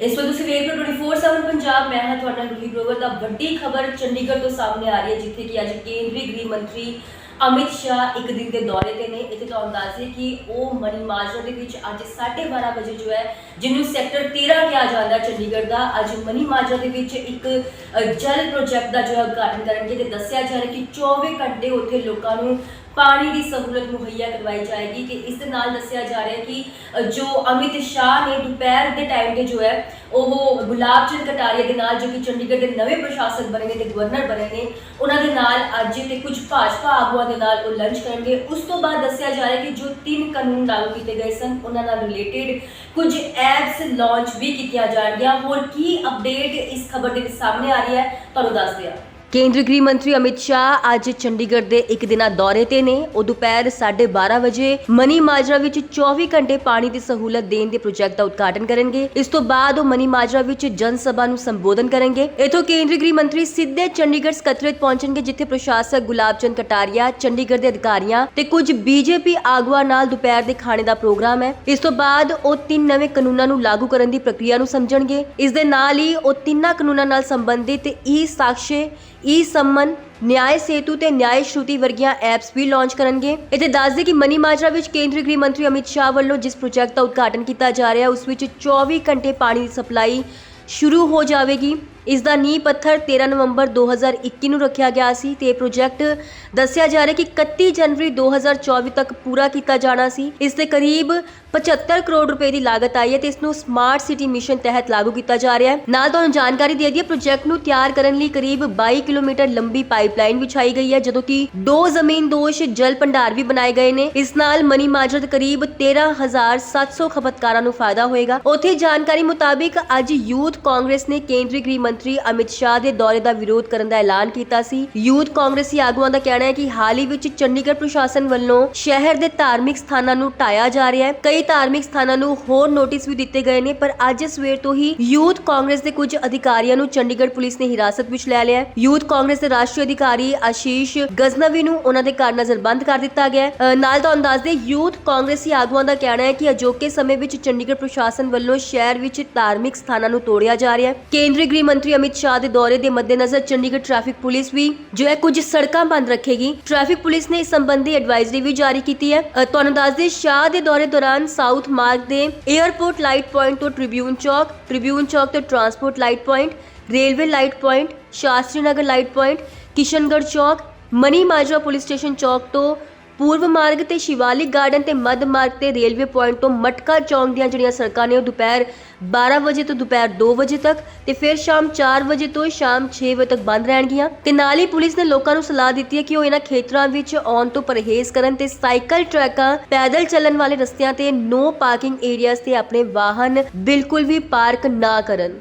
ਇਸ ਵੇਲੇ ਤੁਸੀਂ ਵੇਖ ਰਹੇ ਹੋ 24/7 ਪੰਜਾਬ ਮੈਂ ਹਾਂ ਤੁਹਾਡਾ ਗੁਰੀ ਗਰੋਵਰ ਦਾ ਵੱਡੀ ਖਬਰ ਚੰਡੀਗੜ੍ਹ ਤੋਂ ਸਾਹਮਣੇ ਆ ਰਹੀ ਹੈ, ਜਿੱਥੇ ਕਿ ਅੱਜ ਕੇਂਦਰੀ ਗ੍ਰਹਿ ਮੰਤਰੀ ਅਮਿਤ ਸ਼ਾਹ ਇੱਕ ਦਿਨ ਦੇ ਦੌਰੇ ਤੇ ਨੇ। ਇੱਥੇ ਤੁਹਾਨੂੰ ਦੱਸ ਦਈਏ ਕਿ ਉਹ ਮਨੀ ਮਾਜਰਾ ਦੇ ਵਿੱਚ ਅੱਜ 12:30 ਵਜੇ ਜੋ ਹੈ, ਜਿਹਨੂੰ ਸੈਕਟਰ 13 ਕਿਹਾ ਜਾਂਦਾ ਚੰਡੀਗੜ੍ਹ ਦਾ, ਅੱਜ ਮਨੀ ਮਾਜਰਾ ਦੇ ਵਿੱਚ ਇੱਕ ਜਲ ਪ੍ਰੋਜੈਕਟ ਦਾ ਜੋ ਹੈ ਉਦਘਾਟਨ ਕਰਨਗੇ ਤੇ ਦੱਸਿਆ ਜਾ ਰਿਹਾ ਕਿ 24 ਘੰਟੇ ਉੱਥੇ ਲੋਕਾਂ ਨੂੰ ਪਾਣੀ ਦੀ ਸਹੂਲਤ ਮੁਹੱਈਆ ਕਰਵਾਈ ਜਾਏਗੀ ਕਿ ਇਸ ਦੇ ਨਾਲ ਦੱਸਿਆ ਜਾ ਰਿਹਾ ਕਿ ਜੋ ਅਮਿਤ ਸ਼ਾਹ ਨੇ ਦੁਪਹਿਰ ਦੇ ਟਾਈਮ ਤੇ ਜੋ ਹੈ, ਉਹ ਗੁਲਾਬ ਚੰਦ ਕਟਾਰੀਆ ਦੇ ਨਾਲ, ਜੋ ਕਿ ਚੰਡੀਗੜ੍ਹ ਦੇ ਨਵੇਂ ਪ੍ਰਸ਼ਾਸਕ ਬਣੇ ਨੇ ਤੇ ਗਵਰਨਰ ਬਣੇ ਨੇ, ਉਹਨਾਂ ਦੇ ਨਾਲ ਅੱਜ ਤੇ ਕੁਝ ਭਾਜਪਾ ਆਗੂਆਂ ਦੇ ਨਾਲ ਉਹ ਲੰਚ ਕਰਨਗੇ। ਉਸ ਤੋਂ ਬਾਅਦ ਦੱਸਿਆ ਜਾ ਰਿਹਾ ਕਿ ਜੋ ਤਿੰਨ ਕਾਨੂੰਨ ਲਾਗੂ ਕੀਤੇ ਗਏ ਸਨ, ਉਹਨਾਂ ਨਾਲ ਰਿਲੇਟਡ ਕੁਝ ਐਪਸ ਲਾਂਚ ਵੀ ਕੀਤੀਆਂ ਜਾਣਗੀਆਂ। ਹੋਰ ਕੀ ਅਪਡੇਟ ਇਸ ਖਬਰ ਦੇ ਵਿੱਚ ਸਾਹਮਣੇ ਆ ਰਹੀ ਹੈ, ਤੁਹਾਨੂੰ ਦੱਸਦੇ ਹਾਂ ਕੇਂਦਰੀ ਗ੍ਰਹਿ ਮੰਤਰੀ ਅਮਿਤ ਸ਼ਾਹ ਅੱਜ ਚੰਡੀਗੜ੍ਹ ਦੇ ਇੱਕ ਦਿਨਾ ਦੌਰੇ ਤੇ ਨੇ। ਉਹ ਦੁਪਹਿਰ 12:30 ਵਜੇ ਮਨੀ ਮਾਜਰਾ ਵਿੱਚ 24 ਘੰਟੇ ਪਾਣੀ ਦੀ ਸਹੂਲਤ ਦੇਣ ਦੇ ਪ੍ਰੋਜੈਕਟ ਦਾ ਉਦਘਾਟਨ ਕਰਨਗੇ। ਇਸ ਤੋਂ ਬਾਅਦ ਉਹ ਮਨੀ ਮਾਜਰਾ ਵਿੱਚ ਜਨ ਸਭਾ ਨੂੰ ਸੰਬੋਧਨ ਕਰਨਗੇ। ਇਥੋਂ ਕੇਂਦਰੀ ਗ੍ਰਹਿ ਮੰਤਰੀ ਸਿੱਧੇ ਚੰਡੀਗੜ੍ਹ ਸਕੱਤਰੇਤ ਪਹੁੰਚਣਗੇ, ਜਿੱਥੇ ਪ੍ਰਸ਼ਾਸਕ ਗੁਲਾਬ ਚੰਦ ਕਟਾਰੀਆ, ਚੰਡੀਗੜ੍ਹ ਦੇ ਅਧਿਕਾਰੀਆਂ ਤੇ ਕੁਝ ਬੀਜੇਪੀ ਆਗੂਆਂ ਨਾਲ ਦੁਪਹਿਰ ਦੇ ਖਾਣੇ ਦਾ ਪ੍ਰੋਗਰਾਮ ਹੈ। ਇਸ ਤੋਂ ਬਾਅਦ ਉਹ ਤਿੰਨ ਨਵੇਂ ਕਾਨੂੰਨਾਂ ਨੂੰ ਲਾਗੂ ਕਰਨ ਦੀ ਪ੍ਰਕਿਰਿਆ ਨੂੰ ਸਮਝਣਗੇ। ਇਸ ਦੇ ਨਾਲ ਹੀ ਉਹ ਤਿੰਨਾਂ ਕਾਨੂੰਨਾਂ ਨਾਲ ਸੰਬੰਧਿਤ ਈ ਸਾਕਸ਼ੇ ਈ ਸੰਮਨ ਨਿਆਏ ਸੇਤੂ ਤੇ ਨਿਆਏ ਸ਼ਰੂਤੀ ਵਰਗੀਆਂ ਐਪਸ ਵੀ ਲਾਂਚ ਕਰਨਗੇ ਇੱਥੇ ਦੱਸਦੇ ਕਿ ਮਨੀ ਮਾਜਰਾ ਵਿੱਚ ਕੇਂਦਰੀ ਗ੍ਰਹਿ ਮੰਤਰੀ ਅਮਿਤ ਸ਼ਾਹ ਵੱਲੋਂ ਜਿਸ ਪ੍ਰੋਜੈਕਟ ਦਾ ਉਦਘਾਟਨ ਕੀਤਾ ਜਾ ਰਿਹਾ ਉਸ ਵਿੱਚ 24 ਘੰਟੇ ਪਾਣੀ ਦੀ ਸਪਲਾਈ ਸ਼ੁਰੂ ਹੋ ਜਾਵੇਗੀ ਇਸ ਦਾ ਨੀਂਹ ਪੱਥਰ 13 ਨਵੰਬਰ 2021 ਨੂੰ ਰੱਖਿਆ ਗਿਆ ਸੀ ਤੇ ਇਹ ਪ੍ਰੋਜੈਕਟ ਦੱਸਿਆ ਜਾ ਰਿਹਾ ਕਿ 31 ਜਨਵਰੀ 2024 ਤੱਕ ਪੂਰਾ ਕੀਤਾ ਜਾਣਾ ਸੀ। ਇਸ ਦੇ ਕਰੀਬ 75 ਕਰੋੜ ਰੁਪਏ ਦੀ ਲਾਗਤ ਆਈ ਹੈ ਤੇ ਇਸ ਨੂੰ ਸਮਾਰਟ ਸਿਟੀ ਮਿਸ਼ਨ ਤਹਿਤ ਲਾਗੂ ਕੀਤਾ ਜਾ ਰਿਹਾ ਹੈ। ਨਾਲ ਤੁਹਾਨੂੰ ਜਾਣਕਾਰੀ ਦੇ ਦਈਏ, ਪ੍ਰੋਜੈਕਟ ਨੂੰ ਤਿਆਰ ਕਰਨ ਲਈ ਕਰੀਬ 22 ਕਿਲੋਮੀਟਰ ਲੰਬੀ ਪਾਈਪਲਾਈਨ ਵਿਛਾਈ ਗਈ ਹੈ, ਜਦੋਂ ਕਿ ਦੋ ਜ਼ਮੀਨ ਦੋਸ਼ ਜਲ ਭੰਡਾਰ ਵੀ ਬਣਾਏ ਗਏ ਨੇ। ਇਸ ਨਾਲ ਮਨੀ ਮਾਜਰਾ ਦੇ ਕਰੀਬ 13700 ਖਪਤਕਾਰਾਂ ਨੂੰ ਫਾਇਦਾ ਹੋਏਗਾ। ਉੱਥੇ ਜਾਣਕਾਰੀ ਮੁਤਾਬਿਕ ਅੱਜ ਯੂਥ ਕਾਂਗਰਸ ਨੇ ਕੇਂਦਰੀ ਗ੍ਰਹਿ ਮੰਤਰੀ ਅਮਿਤ ਸ਼ਾਹ ਦੇ ਦੌਰੇ ਦਾ ਵਿਰੋਧ ਕਰਨ ਦਾ ਐਲਾਨ ਕੀਤਾ ਸੀ। ਯੂਥ ਕਾਂਗਰਸੀ ਆਗੂਆਂ ਦਾ ਕਹਿਣਾ ਹੈ ਕਿ ਹਾਲ ਹੀ ਵਿੱਚ ਚੰਡੀਗੜ੍ਹ ਪ੍ਰਸ਼ਾਸਨ ਵੱਲੋਂ ਸ਼ਹਿਰ ਦੇ ਧਾਰਮਿਕ ਸਥਾਨਾਂ ਨੂੰ ਢਾਇਆ ਜਾ ਰਿਹਾ ਹੈ। ਕਈ ਧਾਰਮਿਕ ਸਥਾਨਾਂ ਨੂੰ ਹੋਰ ਨੋਟਿਸ ਵੀ ਦਿੱਤੇ ਗਏ ਨੇ, ਪਰ ਅੱਜ ਸਵੇਰ ਤੋਂ ਹੀ ਯੂਥ ਕਾਂਗਰਸ ਦੇ ਕੁਝ ਅਧਿਕਾਰੀਆਂ ਨੂੰ ਚੰਡੀਗੜ੍ਹ ਪੁਲਿਸ ਨੇ ਹਿਰਾਸਤ ਵਿੱਚ ਲੈ ਲਿਆ ਹੈ। ਯੂਥ ਕਾਂਗਰਸ ਦੇ ਰਾਸ਼ਟਰੀ ਅਧਿਕਾਰੀ ਆਸ਼ੀਸ਼ ਗਜ਼ਨਵੀ ਨੂੰ ਉਹਨਾਂ ਦੇ ਘਰ ਨਜ਼ਰਬੰਦ ਕਰ ਦਿੱਤਾ ਗਿਆ ਹੈ। ਨਾਲ ਤੁਹਾਨੂੰ ਦੱਸ ਦੇ ਯੂਥ ਕਾਂਗਰਸੀ ਆਗੂਆਂ ਦਾ ਕਹਿਣਾ ਹੈ ਕਿ ਅਜੋਕੇ ਸਮੇਂ ਵਿੱਚ ਚੰਡੀਗੜ੍ਹ ਪ੍ਰਸ਼ਾਸਨ ਵੱਲੋਂ ਸ਼ਹਿਰ ਵਿੱਚ ਧਾਰਮਿਕ ਸਥਾਨਾਂ ਨੂੰ ਤੋੜਿਆ ਜਾ ਰਿਹਾ ਹੈ। ਕੇਂਦਰੀ ਗ੍ਰਹਿ ਮੰਤਰੀ ਅਮਿਤ ਸ਼ਾਹ ਦੇ ਦੌਰੇ ਦੇ ਮੱਦੇਨਜ਼ਰ ਚੰਡੀਗੜ੍ਹ ਟ੍ਰੈਫਿਕ ਪੁਲਿਸ ਵੀ, ਜੋ ਹੈ ਕੁਝ ਸੜਕਾਂ ਬੰਦ ਰੱਖੇਗੀ, ਟ੍ਰੈਫਿਕ ਪੁਲਿਸ ਨੇ ਇਸ ਸੰਬੰਧੀ ਐਡਵਾਈਜ਼ਰੀ ਵੀ ਜਾਰੀ ਕੀਤੀ ਹੈ। ਤੁਹਾਨੂੰ ਦੱਸ ਦੇ ਸ਼ਾਹ ਦੇ ਦੌਰੇ ਦੌਰਾਨ ਸਾਊਥ ਮਾਰਗ ਦੇ 에ਅਰਪੋਰਟ ਲਾਈਟ ਪੁਆਇੰਟ ਤੋਂ ਟ੍ਰਿਬਿਊਨ ਚੌਕ ਟ੍ਰਿਬਿਊਨ ਚੌਕ ਤੋਂ transport light point railway light point Shastri Nagar light point Kishangarh ਚੌਕ ਮਨੀ ਮਾਜਰਾ ਪੁਲਿਸ ਸਟੇਸ਼ਨ ਚੌਕ ਤੋਂ ਪੂਰਵ ਮਾਰਗ ਤੇ ਸ਼ਿਵਾਲਿਕ ਗਾਰਡਨ ਤੇ ਮੱਧ ਮਾਰਗ ਤੇ ਰੇਲਵੇ ਪੁਆਇੰਟ ਤੋਂ ਮਟਕਾ ਚੌਂਕ ਦੀਆਂ ਜਿਹੜੀਆਂ ਸੜਕਾਂ ਨੇ ਉਹ ਦੁਪਹਿਰ 12 ਵਜੇ ਤੋਂ ਦੁਪਹਿਰ 2 ਵਜੇ ਤੱਕ ਤੇ ਫਿਰ ਸ਼ਾਮ 4 ਵਜੇ ਤੋਂ ਸ਼ਾਮ 6 ਵਜੇ ਤੱਕ ਬੰਦ ਰਹਿਣਗੀਆਂ। ਤੇ ਨਾਲ ਹੀ ਪੁਲਿਸ ਨੇ ਲੋਕਾਂ ਨੂੰ ਸਲਾਹ ਦਿੱਤੀ ਹੈ ਕਿ ਉਹ ਇਹਨਾਂ ਖੇਤਰਾਂ ਵਿੱਚ ਆਉਣ ਤੋਂ ਪਰਹੇਜ਼ ਕਰਨ ਤੇ ਸਾਈਕਲ ਟਰੈਕਾਂ, ਪੈਦਲ ਚੱਲਣ ਵਾਲੇ ਰਸਤਿਆਂ ਤੇ ਨੋ ਪਾਰਕਿੰਗ ਏਰੀਆਜ਼ ਤੇ ਆਪਣੇ ਵਾਹਨ ਬਿਲਕੁਲ ਵੀ ਪਾਰਕ ਨਾ ਕਰਨ।